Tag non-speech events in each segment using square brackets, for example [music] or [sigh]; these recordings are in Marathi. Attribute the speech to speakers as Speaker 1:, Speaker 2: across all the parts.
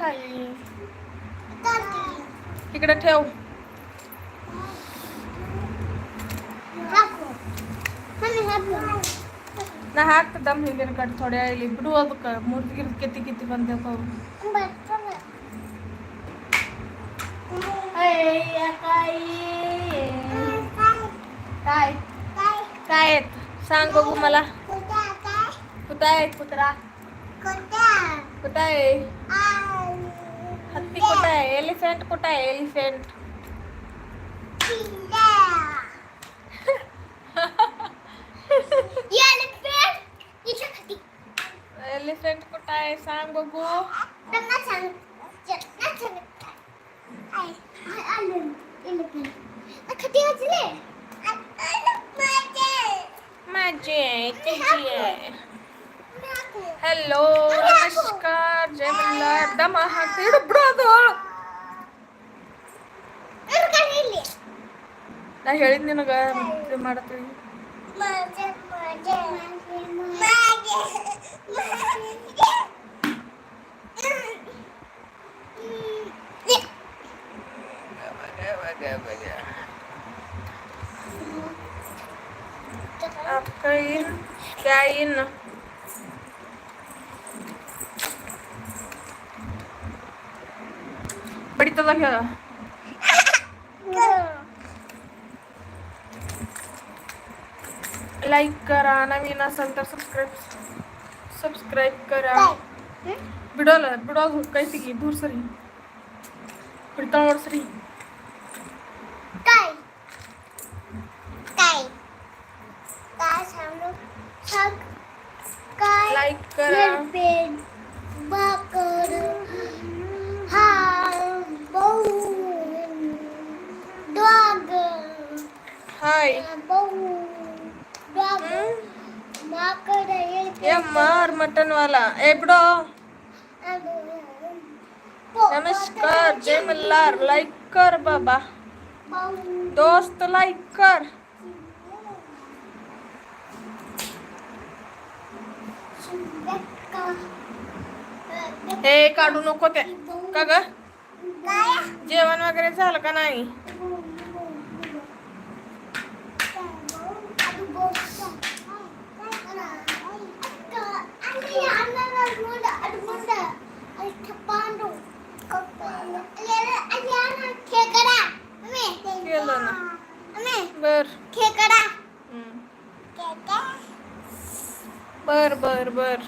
Speaker 1: खाली इकडे ठेव. ना हाक दम हिलेन कट थोड्या वेळी बिडू का मूर्ती किती किती बंद करू काय? काय आहेत? सांग बघू मला. कुठं आहे? कुत्रा? कुठं आहे? हत्ती कुठं आहे? एलिफंट कुठं आहे? एलिफंट एलिफंट कुठं आहे? सांग बघू. माझी आहे. तुझी आहे हॅलो नमस्कार जय मल्हार दमा हा तिड ब्रदर ನಾ ಹೇಳಿದ್ನಿ ನಿನಗ ಇದು ಮಾಡ್ತೀವಿ आपका इन क्या इन ಬಡಿತದ ಹೇಳ लाईक करा नवीन असेल तर सबस्क्राईब सबस्क्राईब करा. बिडोला बिडो काय की दूर सरी. पिडतावर सरी. मार मटन वाला ए बिडो नमस्कार जय मल्हार. लाईक कर बाबा. दोस्त लाईक कर. हे काढू नको ते. का ग? जेवण वगैरे झालं का नाही केलं ना बर. बर बर बर.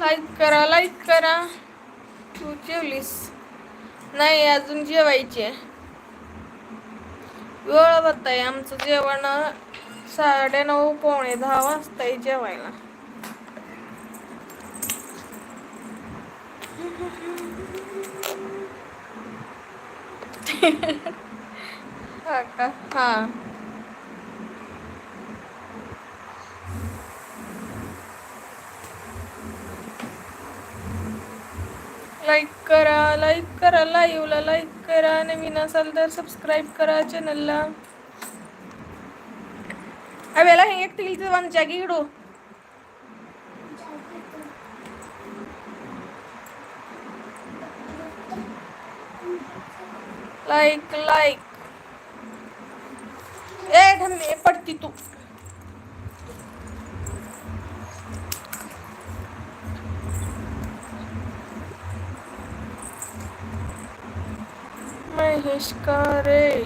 Speaker 1: लाईक करा लाईक करा. तू जेवलीस. नाही अजून जेवायचे. वेळ आहे आमचं जेवण साडे नऊ पावणे दहा वाजता आहे जेवायला. [laughs] हा का? हा. लाईक करा लाईक करा लाईव्हला लाईक करा नवीन असाल तर सबस्क्राईब करा चॅनलला अवेला ಹೆಂಗೆ ತೆಗಿಲ್ತದ ಒಂದು ಜಾಗಿ ಇಡು लाईक लाईक ए ढम्मे पडती का रे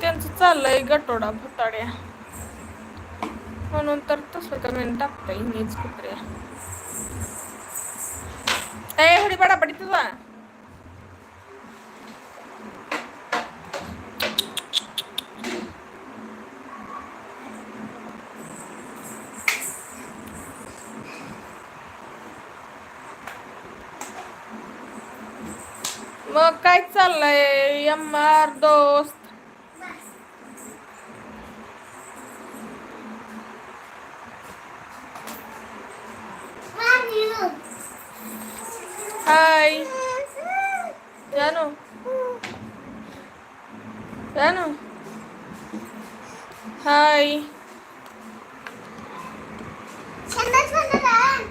Speaker 1: त्यांचं चाललंय गटोडा भुताड्या. म्हणून तर तसं कमेंट टाकता येईल कुत्र्या. ए हडी पडापडी तुझा मग काय चाललंय एम आर दोस्त
Speaker 2: आणि
Speaker 1: हाय जानू जानू हाय
Speaker 2: संडास बनवला आहे.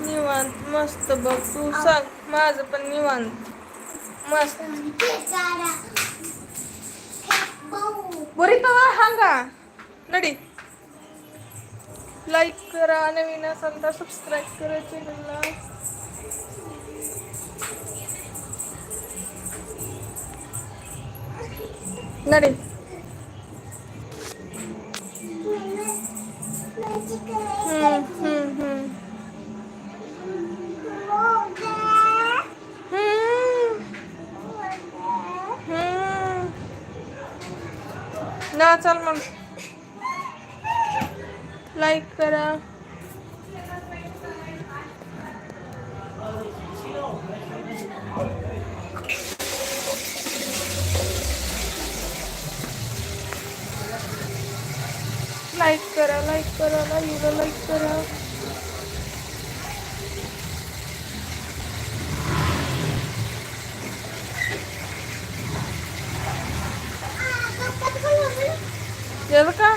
Speaker 1: निवांत मस्त बघ तू सांग माझं पण निवांत. मस्त.
Speaker 2: केसाला.
Speaker 1: बरी हांगा. नडी. लाईक करा नवीन असाल तर सबस्क्राईब करा चॅनलला नडी. मग लाईक करा. लाईक करा लाईक करा लाईव्हला लाईक करा येतं का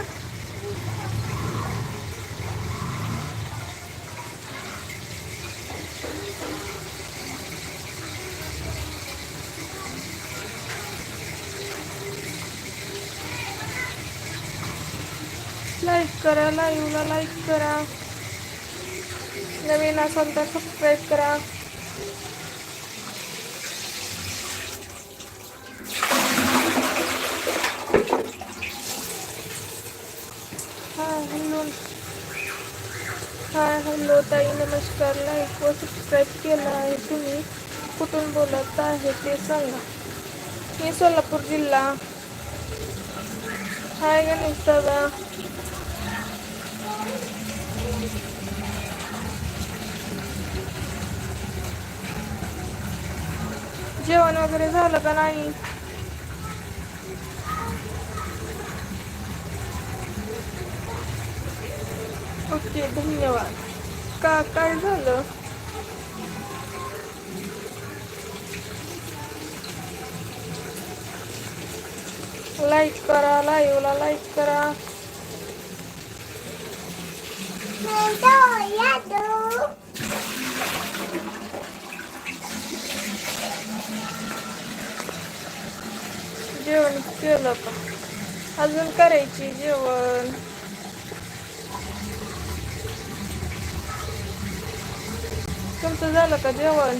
Speaker 1: लाईक करा लाईव्हला लाईक करा. नवीन असाल तर सबस्क्राईब करा. Hi hello. हाय हॅलो ताई नमस्कार. लाईक व सबस्क्राईब केला आहे तुम्ही. कुठून बोलत आहे ते सांगा. मी सोलापूर जिल्हा. हाय गणेश दादा. जेवण वगैरे झालं का नाही? ओके धन्यवाद. का काय झालं? लाईक करा लाईव्हला लाईक करा. जेवण केलं का? अजून करायची जेवण. तुमचं झालं का जेवण?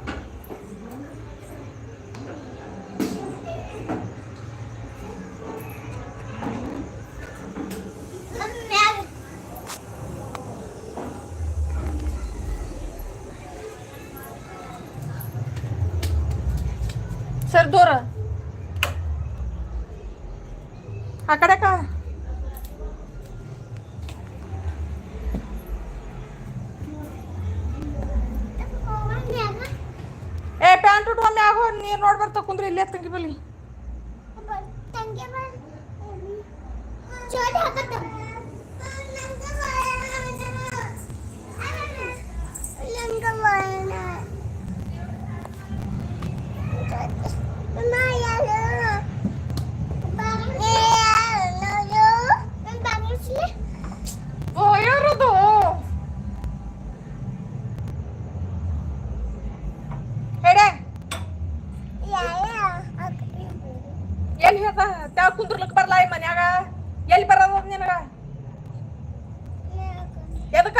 Speaker 2: ಆ ಕಡೆ ಕಾ ಏ ಪ್ಯಾಂಟ್ ಉಟ್ಕೊ ಮ್ಯಾಗ ಹೋಗ್ ನೀರ್ ನೋಡ್ ಬರ್ತಾ ಕುಂದ್ರಿ ಇಲ್ಲೇ ತಂಗಿ ಬಲ್ಲಿ ಎಲ್ಲಿ ಹೇಳ್ದ ತ್ಯಾವ ಕುಂದ್ರಲಕ್ ಬರ್ಲಾ ಮನ್ಯಾಗ? ಎಲ್ಲಿ ಬರೋದ ನಿನಗ? ಎದಕ್ಕ?